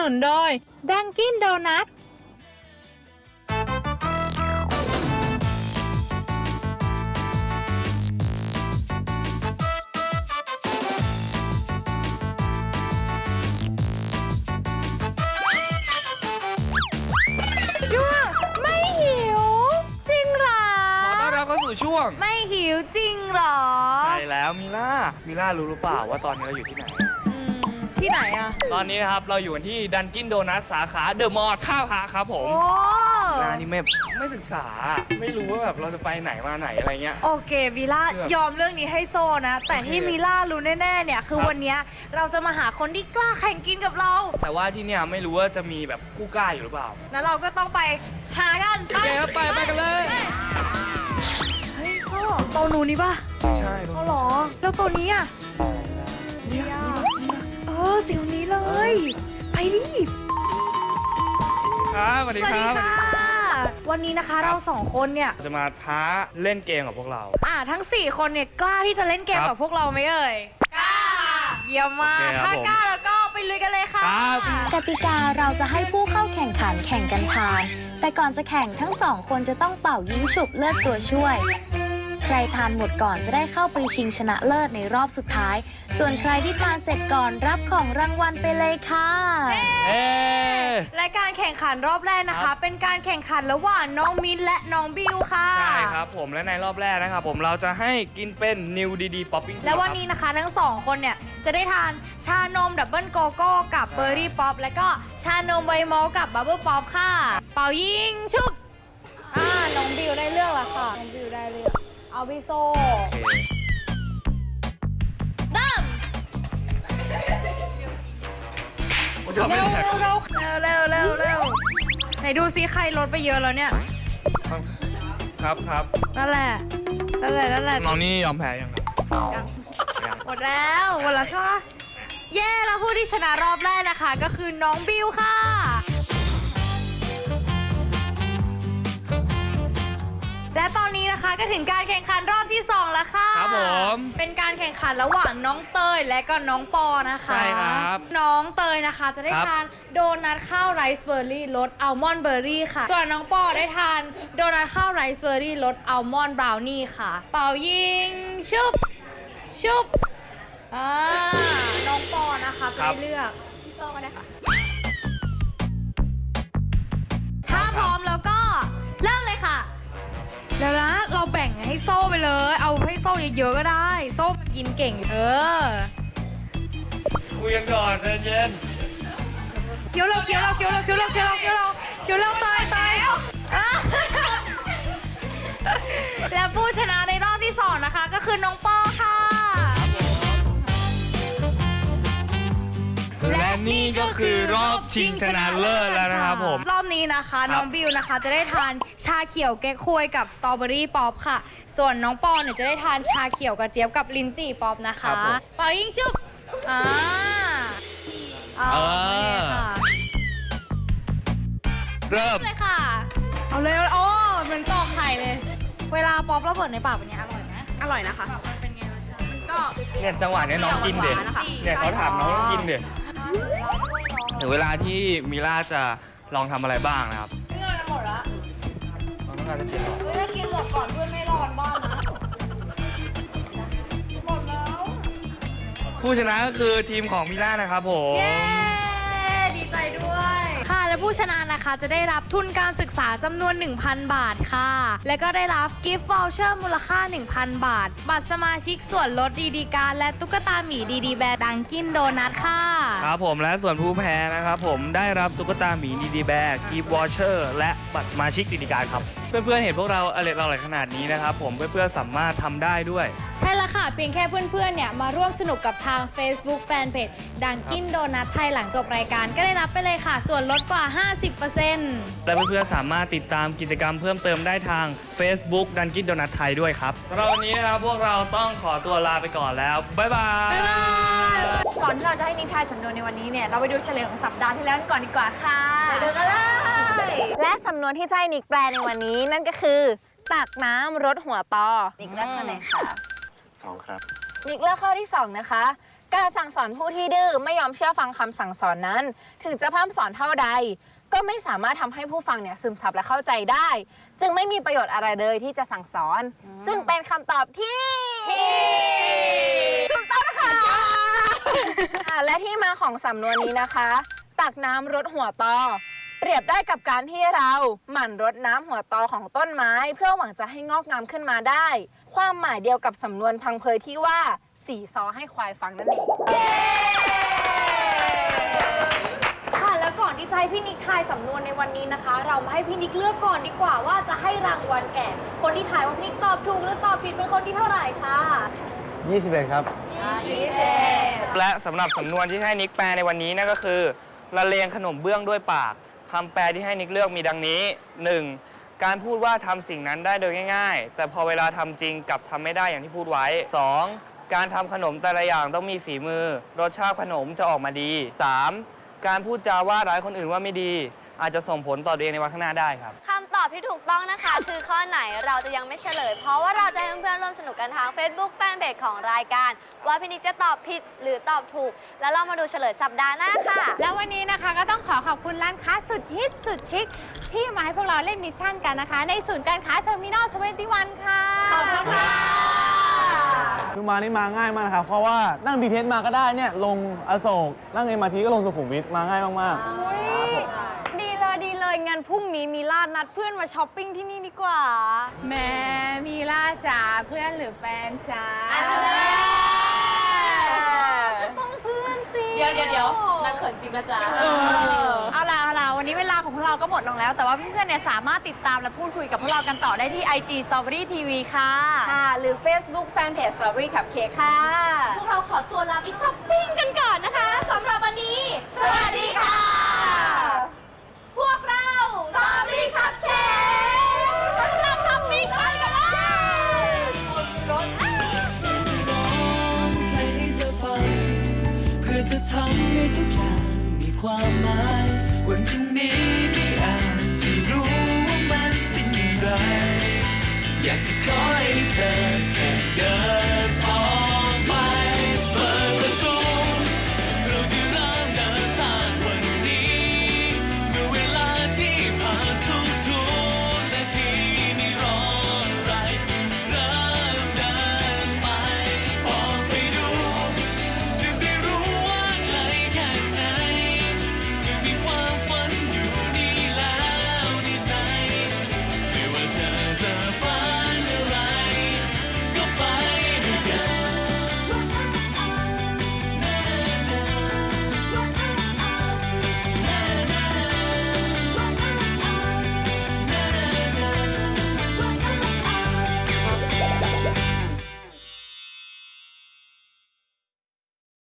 นุนโดยดังกินโดนัทช่วงไม่หิว จริงเหรอ ขอต้อนรับเข้าสู่ช่วง ไม่หิวจริงเหรอ ใช่แล้วมิล่ามิล่ารู้หรือเปล่าว่าตอนนี้เราอยู่ที่ไหนอืม ที่ไหนอะ ตอนนี้นะครับเราอยู่กันที่ดันกินโดนัทสาขาเดอะมอลล์ท่าพระครับผมโอ้งานนี้ไม่ไม่ศึกษา ไม่รู้ว่าแบบเราจะไปไหนมาไหนอะไรเงี้ย โอเคมิล่าเลือกยอมเรื่องนี้ให้โซนะ แต่ที่โอเคมิล่ารู้แน่ๆเนี่ย คือครับวันเนี้ยเราจะมาหาคนที่กล้าแข่งกินกับเรา แต่ว่าที่เนี่ยไม่รู้ว่าจะมีแบบผู้กล้าอยู่หรือเปล่า แล้วเราก็ต้องไปหากันโอเคครับไปไปกันเลย เฮ้ยพ่อตัวหนูนี่ป่ะ ใช่เอาเหรอ แล้วตัวนี้อะนี่เนี่ย เออสิ่งนี้เลย ไปดิครับสวัสสดีวัสคดีรับค่ะวันนี้นะคะครับเราสองคนเนี่ย จะมาท้าเล่นเกมกับพวกเรา อ่าทั้ง 4 คนเนี่ยกล้าที่จะเล่นเกมครับกับพวกเราไหมเอ่ย กล้า เยี่ยมมาก โอเคครับถ้าผมกล้าแล้วก็ไปลุยกันเลยค่ะ ครับ กติกาเราจะให้ผู้เข้าแข่งขันแข่งกันทาน แต่ก่อนจะแข่งทั้งสองคนจะต้องเป่ายิงฉุบเลือกตัวช่วยใค รทานหมดก่อนจะได้เข้าไปชิงชนะเลิศในรอบสุดท้าย ส่วนใครที่ทานเสร็จก่อนรับของรางวัลไปเลยค่ะ เอ๊และการแข่งขันรอบแรกนะครัคะ บ เป็นการแข่งขันระหว่างน้องมิ้นและน้องบิวค่ะใช่ครับผมและในรอบแรกนะครับผมเราจะให้กินเป็นนิวดีดีป๊อปปิ้งและวันนี้นะคะทั้งสองคนเนี่ยจะได้ทานชานมดับเบิลโกโก้กับเบอร์รี่ป๊อปและก็ชานมใบมอลกับบับเบิลป๊อปค่ะ เป่ายิงชุบอ่าน้องบิวได้เลือกแล้วค่ะน้องบิวได้เลือก เอาพี่โซโอเคเริ่มผมจะไม่เร็วแท็กเร็วเร็วเร็วเร็วเร็วไหนดูซิใครลดไปเยอะแล้วเนี่ย ครับครับนั่นแหละ นั่นแหละ นั่นแหละน้องนี่ยอมแพ้ยังครับยังยังหมดแล้วหมดแล้วใช่ไหมเย้แล้วผู้ที่ชนะรอบแรกนะคะ ก็คือน้องบิวค่ะ และตอนนี้นะคะก็ถึงการแข่งขันรอบที่2แล้วค่ะครับผมเป็นการแข่งขันระหว่างน้องเตยและก็น้องปอนะคะใช่ครับน้องเตยนะคะจะได้ครับ ทานโดนัทข้าวไรซ์เบอร์รี่รสอัลมอนด์เบอร์รี่ค่ะ ส่วนน้องปอได้ทานโดนัทข้าวไรซ์เบอร์รี่รสอัลมอนด์บราวนี่ค่ะ เป่ายิงชุบชุบอ่าน้องปอนะคะจะครัได้บเลือกพี่โซก็ได้ค่ะ เดี๋ยวนะเราแบ่งให้โซ่ไปเลย เอาให้โซ่เยอะๆก็ได้ โซ่มันกินเก่งอยู่เออคุยกันก่อนใจเย็นเคี้ยวเร็วเคี้ยวเร็วเคี้ยวเร็วเคี้ยวเร็วเคี้ยวเร็วเคี้ยวเร็วเคี้ยวเร็วเตยเตยอะและผู้ชนะในรอบที่สองนะคะ ก็คือน้องปอ และนี่ก็คือรอบชิงชนะเลิศแล้วนะครับผม รอบนี้นะคะครับน้องบิวนะคะ จะได้ทานชาเขียวแก้ควยกับสตรอเบอรี่ป๊อปค่ะ ส่วนน้องปอเนี่ยจะได้ทานชาเขียวกระเจี๊ยบกับลิ้นจี่ป๊อปนะครัคะบผมเป่ายิงชุบอ่าเอาเออโอเคค่ะเริ่ม เลยค่ะ เอาเลยโอ้เหมือนตอกไข่เลย เวลาป๊อประเบิดในปากเป็นไงอร่อยไหมอร่อยนะคะ มันเป็นไงรสชาติมันก็ เนี่ยจังหวะเนี้ยน้องกินเด็ดหวานๆนะคะเนี่ยเขาถามน้องกินเด็ด ถึงเวลาที่มิล่าจะลองทำอะไรบ้างนะครับเพื่อนหมดละน้องต้องการจะกินหรอเฮ้ยถ้ากินหมดก่อนเพื่อนไม่รอนบ้านนะหมดแล้วผู้ชนะก็คือทีมของมิล่านะครับผม เย้ดีใจด้วย ค่ะ และผู้ชนะนะคะจะได้รับทุนการศึกษาจำนวน 1,000 บาทค่ะ และก็ได้รับกิฟต์วอลเชอร์มูลค่า 1,000 บาทบัตรสมาชิกส่วนลดดีดีการและตุ๊กตาหมีดีดีแบร์ดังกินโดนัทค่ะ ครับผมและส่วนผู้แพ้นะครับผมได้รับตุ๊กตาหมีดีดีแบกกีบวอเชอร์และบัตรสมาชิกดีดีการครับ เพื่อนๆเห็นพวกเราอร่อยอร่อยขนาดนี้นะครับผมเพื่อนๆสามารถทำได้ด้วย ช่แล้วค่ะ เพียงแค่เพื่อนๆ เนี่ยมาร่วมสนุกกับทาง Facebook Fanpage ดังกินโดนัทไทยหลังจบรายการก็ได้รับไปเลยค่ะ ส่วนลดกว่า 50%และเพื่อนๆ สามารถติดตามกิจกรรมเพิ่มเติมได้ทาง Facebook ดันกินโดนัทไทยด้วยครับสำหรับวันนี้นะครับพวกเราต้องขอตัวลาไปก่อนแล้ว บ๊ายบาย ก่อนที่เราจะให้นิทานสำนวนในวันนี้เนี่ยเราไปดูเฉลยของสัปดาห์ที่แล้วกันก่อนดีกว่าค่ะไปดูกันเลย และสำนวนที่จะให้นิกแปลในวันนี้นั่นก็คือ ตักน้ำรดหัวปอนิกเลือกข้อไหนคะ สองครับ นิกเลือกข้อที่ 2 นะคะ การสั่งสอนผู้ที่ดื้อไม่ยอมเชื่อฟังคำสั่งสอนนั้น ถึงจะพร่ำสอนเท่าใด ก็ไม่สามารถทำให้ผู้ฟังเนี่ยซึมซับและเข้าใจได้ จึงไม่มีประโยชน์อะไรเลยที่จะสั่งสอน ซึ่งเป็นคำตอบที่ถูกต้องนะคะอะและที่มาของสำนวนนี้นะคะ ตักน้ำรดหัวตอ เปรียบได้กับการที่เราหมั่นรดน้ำหัวตอของต้นไม้ เพื่อหวังจะให้งอกงามขึ้นมาได้ ความหมายเดียวกับสำนวนพังเพยที่ว่าสีซอให้ควายฟังนั่นเองค่ะแล้วก่อนที่จะให้พี่นิกทายสำนวนในวันนี้นะคะ เรามาให้พี่นิกเลือกก่อนดีกว่าว่าจะให้รางวัลแก่คนที่ทายว่าพี่นิกตอบถูกหรือตอบผิดเป็นคนที่เท่าไหร่ค่ะ21 ครับและสำหรับสำนวนที่ให้นิกแปลในวันนี้นั่นก็คือละเลงขนมเบื้องด้วยปาก คำแปลที่ให้นิกเลือกมีดังนี้ 1. การพูดว่าทำสิ่งนั้นได้โดยง่าย ๆ แต่พอเวลาทำจริงกลับทำไม่ได้อย่างที่พูดไว้ 2. การทำขนมแต่ละอย่างต้องมีฝีมือ รสชาติขนมจะออกมาดี 3. การพูดจาว่าร้ายคนอื่นว่าไม่ดี อาจจะส่งผลต่อตัวเองในวันข้างหน้าได้ครับ คำตอบที่ถูกต้องนะคะ คือข้อไหนเราจะยังไม่เฉลย เพราะว่าเราจะให้เพื่อนๆร่วมสนุกกันทาง Facebook Fanpage ของรายการ ว่าพี่นิกจะตอบผิดหรือตอบถูก แล้วเรามาดูเฉลยสัปดาห์หน้าค่ะ แล้ววันนี้นะคะก็ต้องขอขอบคุณร้านค้าสุดฮิตสุดชิค ที่มาให้พวกเราเล่นมิชชั่นกันนะคะ ในศูนย์การค้าเทอร์มินอล21 ค่ะ ขอบคุณค่ะ คือมานี่มาง่ายมากนะครับ เพราะว่านั่ง BTS มาก็ได้เนี่ย ลงอโศก นั่ง MRT ก็ลงสุขุมวิทมาง่ายมากๆครับผมดีเลยดีเลย งั้นพรุ่งนี้มีลาดนัดเพื่อนมาช้อปปิ้งที่นี่ดีกว่า แม่มีล่าจ๋าเพื่อนหรือแฟนจ๋าก็ต้องเพื่อนสิเดี๋ยวเดี๋ยวเดี๋ยวนักเขินจริงนะจ๊ะเอาล่ะเอาล่ะวันนี้เวลาของพวกเราก็หมดลงแล้ว แต่ว่าเพื่อนๆเนี่ยสามารถติดตามและพูดคุยกับพวกเรากันต่อได้ที่ IG Strawberry TV ค่ะ ค่ะ หรือ Facebook Fanpage Strawberry Cupcake ค่ะ พวกเราขอตัวลาไปช้อปปิ้งกันก่อนนะคะสำหรับวันนี้ สวัสดีค่ะ ทำให้ทุกอย่างมีความหมาย วันพรุ่งนี้ไม่อาจจะรู้ว่ามันเป็นอย่างไร อยากจะขอให้เธอแค่เดิน